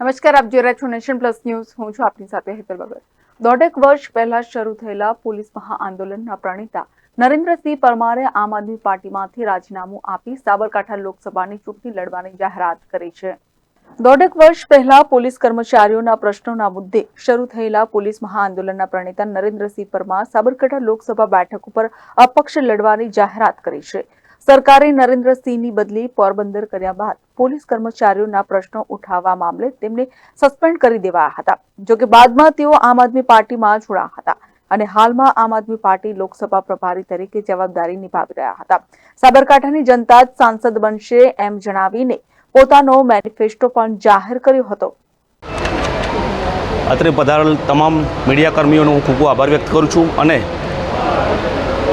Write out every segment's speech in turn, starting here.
નમસ્કાર, આપ જોઈ રહ્યા નેશન પ્લસ ન્યૂઝ. હું છું આપની સાથે હેતલ બગર દોઢેક વર્ષ પહેલા શરૂ થયેલા પોલીસ મહાઆંદોલનના પ્રણેતા નરેન્દ્રસિંહ પરમારે આમ આદમી પાર્ટીમાંથી રાજીનામું આપી સાબરકાંઠા લોકસભાની ચૂંટણી લડવાની જાહેરાત કરી છે. દોઢેક વર્ષ પહેલા પોલીસ કર્મચારીઓના પ્રશ્નોના મુદ્દે શરૂ થયેલા પોલીસ મહાઆંદોલનના પ્રણેતા નરેન્દ્રસિંહ પરમાર સાબરકાંઠા લોકસભા બેઠક ઉપર અપક્ષ લડવાની જાહેરાત કરી છે. સરકારે નરેન્દ્રસિંહની બદલી પોરબંદર કર્યા બાદ પોલીસ કર્મચારીઓના પ્રશ્નો ઉઠાવવા મામલે તેમને સસ્પેન્ડ કરી દેવાયા હતા. જોકે બાદમાં તેઓ આમ આદમી પાર્ટીમાં જોડાયા હતા અને હાલમાં આમ આદમી પાર્ટી લોકસભા પ્રભારી તરીકે જવાબદારી નિભાવી રહ્યા હતા. સાબરકાંઠાની જનતા જ સાંસદ બનશે એમ જણાવીને પોતાનો મેનિફેસ્ટો પણ જાહેર કર્યો હતો. અત્રે પધારેલ તમામ મીડિયા કર્મીઓનો હું ખૂબ આભાર વ્યક્ત કરું છું અને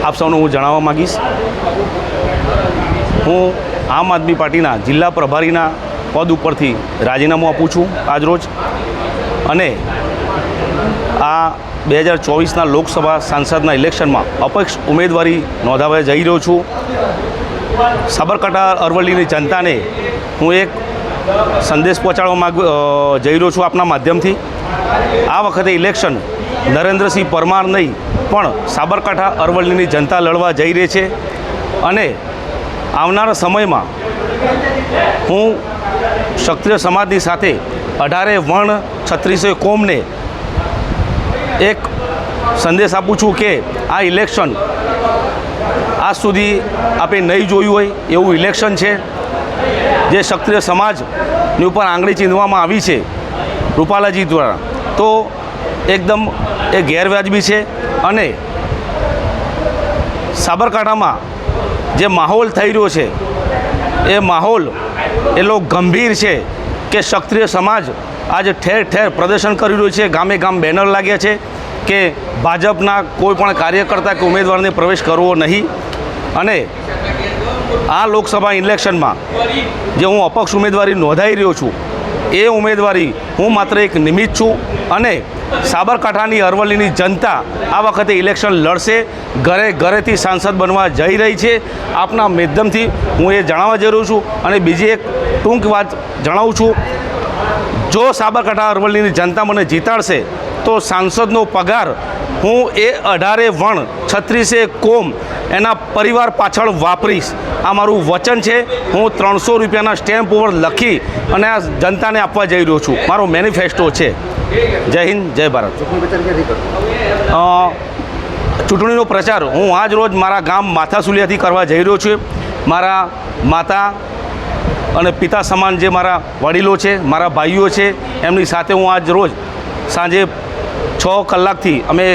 આપ સૌને હું જણાવવા માગીશ. હું આમ આદમી પાર્ટીના જિલ્લા પ્રભારીના પદ ઉપરથી રાજીનામું આપું છું આજરોજ. અને આ બે હજાર ચોવીસના લોકસભા સાંસદના ઇલેક્શનમાં અપક્ષ ઉમેદવારી નોંધાવવા જઈ રહ્યો છું. સાબરકાંઠા અરવલ્લીની જનતાને હું એક સંદેશ પહોંચાડવા માગ જઈ રહ્યો છું આપના માધ્યમથી. આ વખતે ઇલેક્શન નરેન્દ્રસિંહ પરમાર નહીં પણ સાબરકાંઠા અરવલ્લીની જનતા લડવા જઈ રહી છે અને આવનારા સમયમાં હું ક્ષત્રિય સમાજની સાથે અઢારે વર્ણ છત્રીસે કોમને એક સંદેશ આપું છું કે આ ઇલેક્શન આજ સુધી આપણે નહીં જોયું હોય એવું ઇલેક્શન છે. જે ક્ષત્રિય સમાજની ઉપર આંગળી ચીંધવામાં આવી છે રૂપાલાજી દ્વારા. તો એકદમ એ ગેરવ્યાજબી છે. અને સાબરકાંઠામાં જે માહોલ થઈ રહ્યો છે, એ માહોલ એટલો ગંભીર છે કે ક્ષત્રિય સમાજ આજે ઠેર ઠેર પ્રદર્શન કરી રહ્યું છે, ગામે ગામ બેનર લાગ્યા છે કે ભાજપના કોઈ પણ કાર્યકર્તા કે ઉમેદવારને પ્રવેશ કરવો નહીં. અને આ લોકસભા ઇલેક્શનમાં જે હું અપક્ષ ઉમેદવારી નોંધાઈ રહ્યો છું, એ ઉમેદવારી હું માત્ર એક નિમિત્ત છું અને સાબરકાંઠાની અરવલ્લીની જનતા આ વખતે ઇલેક્શન લડશે. ઘરે ઘરેથી સાંસદ બનવા જઈ રહી છે. આપના માધ્યમથી હું એ જણાવવા રહ્યો છું અને બીજી એક ટૂંક વાત જણાવું છું. જો સાબરકાંઠા અરવલ્લીની જનતા મને જીતાડશે, તો સાંસદનો પગાર હું એ અઢારે વણ છત્રીસે કોમ એના પરિવાર પાછળ વાપરીશ. આ મારું વચન છે. હું ત્રણસો રૂપિયાના સ્ટેમ્પ ઉપર લખી અને આ જનતાને આપવા જઈ રહ્યો છું. મારો મેનિફેસ્ટો છે. જય હિન્દ, જય ભારત. ચૂંટણીનો પ્રચાર. હું આજ રોજ મારા ગામ માથાસુલિયાથી કરવા જઈ રહ્યો છું. મારા માતા અને પિતા સમાન જે મારા વડીલો છે, મારા ભાઈઓ છે, એમની સાથે હું આજ રોજ સાંજે છ કલાકથી અમે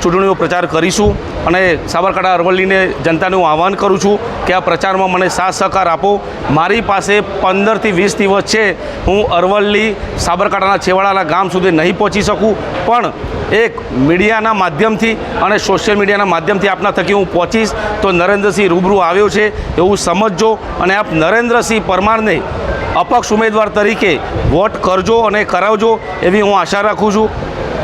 ચૂંટણીનો પ્રચાર કરીશું અને સાબરકાંઠા અરવલ્લીને જનતાને હું આહવાન કરું છું કે આ પ્રચારમાં મને સાથ સહકાર આપો. મારી પાસે પંદરથી વીસ દિવસ છે. હું અરવલ્લી, સાબરકાંઠાના છેવાડાના ગામ સુધી નહીં પહોંચી શકું. પણ એક મીડિયાના માધ્યમથી અને સોશિયલ મીડિયાના માધ્યમથી આપના થકી હું પહોંચીશ તો નરેન્દ્રસિંહ રૂબરૂ આવ્યો છે એવું સમજજો અને આપ નરેન્દ્રસિંહ પરમારને અપક્ષ ઉમેદવાર તરીકે વોટ કરજો અને કરાવજો એવી હું આશા રાખું છું.